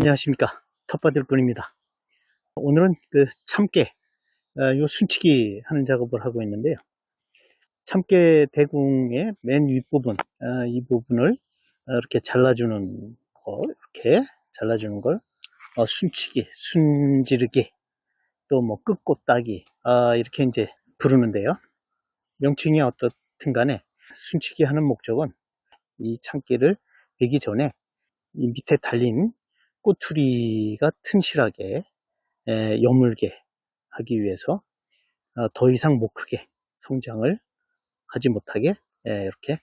안녕하십니까. 텃밭일꾼입니다. 오늘은 그 참깨 어, 요 순치기 하는 작업을 하고 있는데요. 참깨 대궁의 맨 윗부분 어, 이 부분을 어, 이렇게 잘라주는 거 이렇게 잘라주는 걸 어, 순치기 순지르기 또 뭐 끝고 따기 아, 이렇게 이제 부르는데요. 명칭이 어떻든 간에 순치기 하는 목적은 이 참깨를 베기 전에 이 밑에 달린 꼬투리가 튼실하게 에, 여물게 하기 위해서 어, 더 이상 못 크게 성장을 하지 못하게 에, 이렇게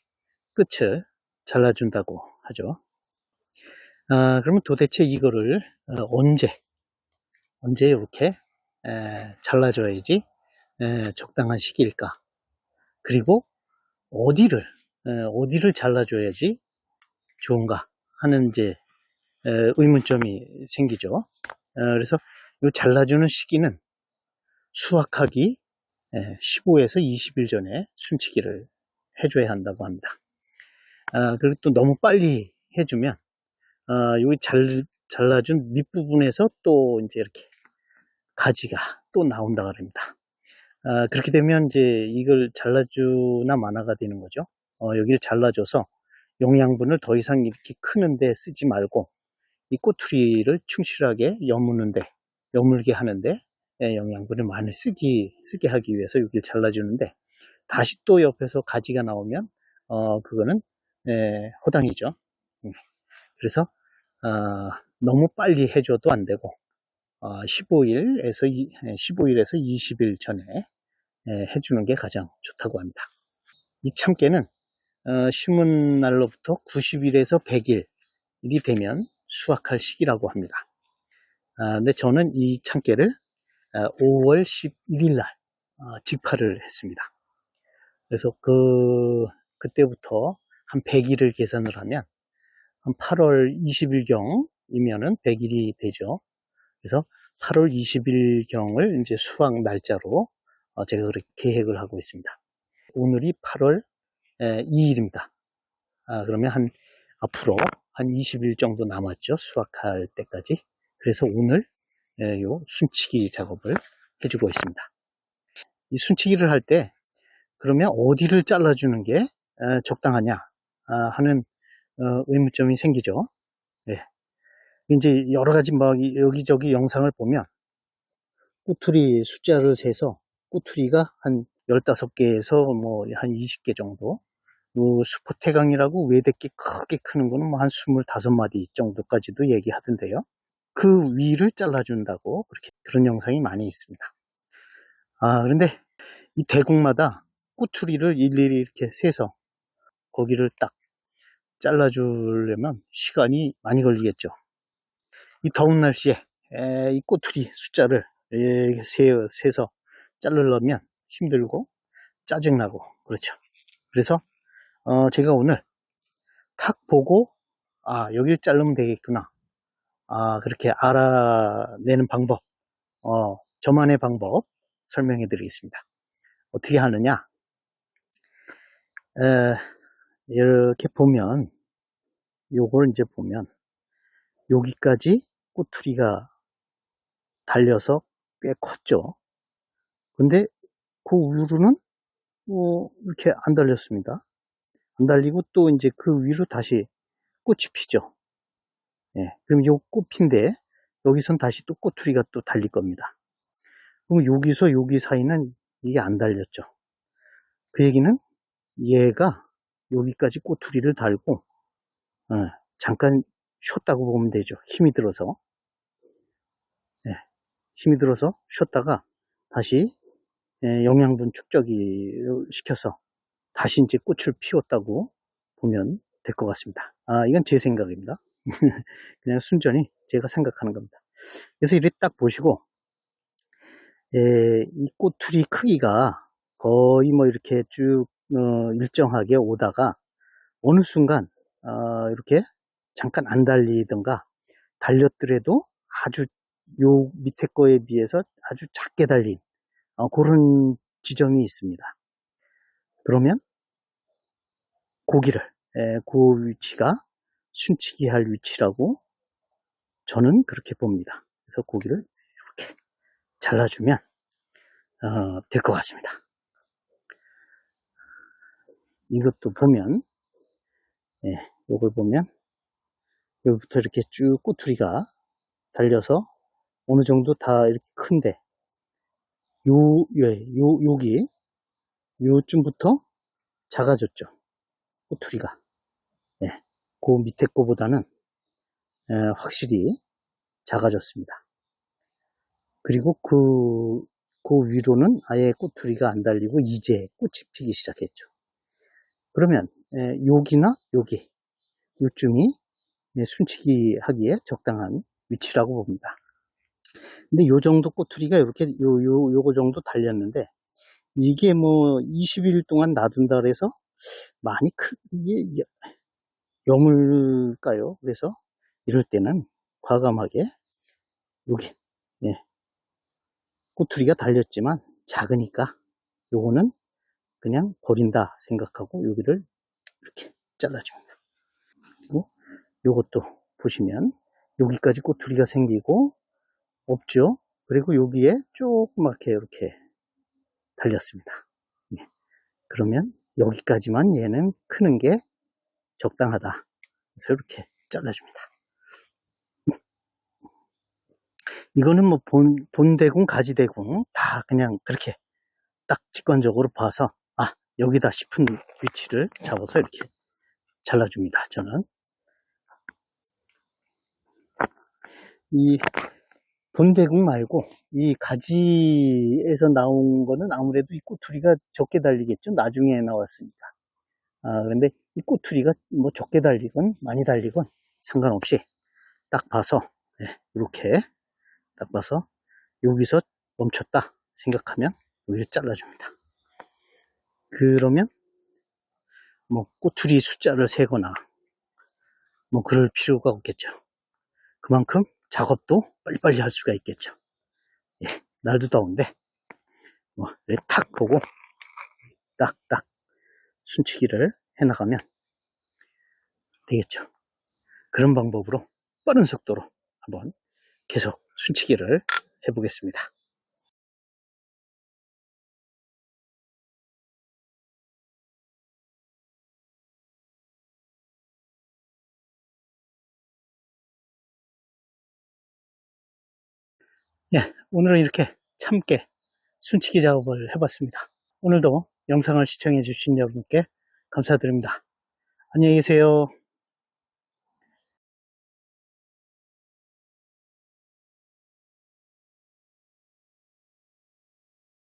끝을 잘라준다고 하죠. 아, 그러면 도대체 이거를 어, 언제 언제 이렇게 에, 잘라줘야지 에, 적당한 시기일까? 그리고 어디를 에, 어디를 잘라줘야지 좋은가 하는 이제 에, 의문점이 생기죠. 어, 그래서 이 잘라주는 시기는 수확하기 15에서 20일 전에 순치기를 해줘야 한다고 합니다. 아, 그리고 또 너무 빨리 해주면 아, 여기 잘 잘라준 밑부분에서 또 이제 이렇게 가지가 또 나온다 그럽니다. 아, 그렇게 되면 이제 이걸 잘라주나 마나가 되는 거죠. 어, 여기를 잘라줘서 영양분을 더 이상 이렇게 크는데 쓰지 말고 이 꼬투리를 충실하게 여무는데 여물게 하는데 예, 영양분을 많이 쓰기 쓰게 하기 위해서 여기를 잘라주는데 다시 또 옆에서 가지가 나오면 어 그거는 예, 호당이죠. 음. 그래서 어, 너무 빨리 해줘도 안 되고 어, 15일에서 15일에서 20일 전에 예, 해주는 게 가장 좋다고 합니다. 이 참깨는 어, 심은 날로부터 90일에서 100일이 되면 수확할 시기라고 합니다. 아, 근데 저는 이 참깨를 5월 11일 날 어, 직파를 했습니다. 그래서 그 그때부터 한 100일을 계산을 하면 한 8월 20일경이면은 100일이 되죠. 그래서 8월 20일경을 이제 수확 날짜로 어, 제가 그렇게 계획을 하고 있습니다. 오늘이 8월 2일입니다. 아, 그러면 한 앞으로 한 20일 정도 남았죠. 수확할 때까지. 그래서 오늘 요 순치기 작업을 해주고 있습니다. 이 순치기를 할 때 그러면 어디를 잘라주는 게 적당하냐 아, 하는 어, 의문점이 생기죠. 네. 이제 여러 가지 막 여기저기 영상을 보면 꼬투리 숫자를 세서 꼬투리가 한 15개에서 뭐 한 20개 정도 그 슈퍼태강이라고 외대끼 크게 크는 거는 뭐 한 25마디 정도까지도 얘기하던데요. 그 위를 잘라준다고 그렇게 그런 영상이 많이 있습니다. 아, 그런데 이 대국마다 꼬투리를 일일이 이렇게 세서 거기를 딱 잘라주려면 시간이 많이 걸리겠죠. 이 더운 날씨에 에, 이 꼬투리 숫자를 세, 세서 자르려면 힘들고 짜증나고 그렇죠. 그래서 어, 제가 오늘 탁 보고 아 여기를 자르면 되겠구나. 아 그렇게 알아내는 방법 어, 저만의 방법 설명해 드리겠습니다. 어떻게 하느냐? 에, 이렇게 보면 요걸 이제 보면 여기까지 꼬투리가 달려서 꽤 컸죠. 근데 그 위로는 뭐 이렇게 안 달렸습니다 안 달리고 또 이제 그 위로 다시 꽃이 피죠. 예, 그럼 요 꽃인데 여기선 다시 또 꼬투리가 또 달릴 겁니다. 그럼 여기서 여기 사이는 이게 안 달렸죠. 그 얘기는 얘가 여기까지 꼬투리를 달고 어, 잠깐 쉬었다고 보면 되죠. 힘이 들어서 예, 힘이 들어서 쉬었다가 다시 예, 영양분 축적이 시켜서 다시 이제 꽃을 피웠다고 보면 될 것 같습니다. 아, 이건 제 생각입니다. 그냥 순전히 제가 생각하는 겁니다. 그래서 이렇게 딱 보시고, 에, 이 꼬투리 크기가 거의 뭐 이렇게 쭉 어, 일정하게 오다가 어느 순간 어, 이렇게 잠깐 안 달리든가 달렸더라도 아주 요 밑에 거에 비해서 아주 작게 달린 어, 그런 지점이 있습니다. 그러면 고기를 그 위치가 순치기 할 위치라고 저는 그렇게 봅니다. 그래서 고기를 이렇게 잘라주면 어, 될 것 같습니다. 이것도 보면 예, 요걸 보면 여기부터 이렇게 쭉 꼬투리가 달려서 어느 정도 다 이렇게 큰데 요, 예, 요, 여기 요쯤부터 작아졌죠. 꼬투리가. 예, 그 밑에 거보다는 예, 확실히 작아졌습니다. 그리고 그, 그 위로는 아예 꼬투리가 안 달리고 이제 꽃이 피기 시작했죠. 그러면 예, 여기나 여기 요쯤이 예, 순치기 하기에 적당한 위치라고 봅니다. 근데 요 정도 꼬투리가 이렇게 요, 요, 요거 정도 달렸는데 이게 뭐 20일 동안 놔둔다 그래서 많이 크, 이게 여물까요? 그래서 이럴 때는 과감하게 여기 예, 꼬투리가 달렸지만 작으니까 요거는 그냥 버린다 생각하고 여기를 이렇게 잘라줍니다. 그리고 요것도 보시면 여기까지 꼬투리가 생기고 없죠. 그리고 여기에 조그맣게 이렇게 달렸습니다. 예. 그러면 여기까지만 얘는 크는 게 적당하다. 그래서 이렇게 잘라줍니다. 이거는 뭐 본, 본대궁, 가지대궁 다 그냥 그렇게 딱 직관적으로 봐서 아 여기다 싶은 위치를 잡아서 이렇게 잘라줍니다. 저는 이 본대궁 말고 이 가지에서 나온 거는 아무래도 이 꼬투리가 적게 달리겠죠. 나중에 나왔으니까. 아, 그런데 이 꼬투리가 뭐 적게 달리건 많이 달리건 상관없이 딱 봐서 네, 이렇게 딱 봐서 여기서 멈췄다 생각하면 여기를 잘라줍니다. 그러면 뭐 꼬투리 숫자를 세거나 뭐 그럴 필요가 없겠죠. 그만큼 작업도 빨리빨리 할 수가 있겠죠. 예, 날도 더운데 뭐 탁 보고 딱딱 순치기를 해나가면 되겠죠. 그런 방법으로 빠른 속도로 한번 계속 순치기를 해보겠습니다. 예, 오늘은 이렇게 참깨 순치기 작업을 해봤습니다. 오늘도 영상을 시청해 주신 여러분께 감사드립니다. 안녕히 계세요.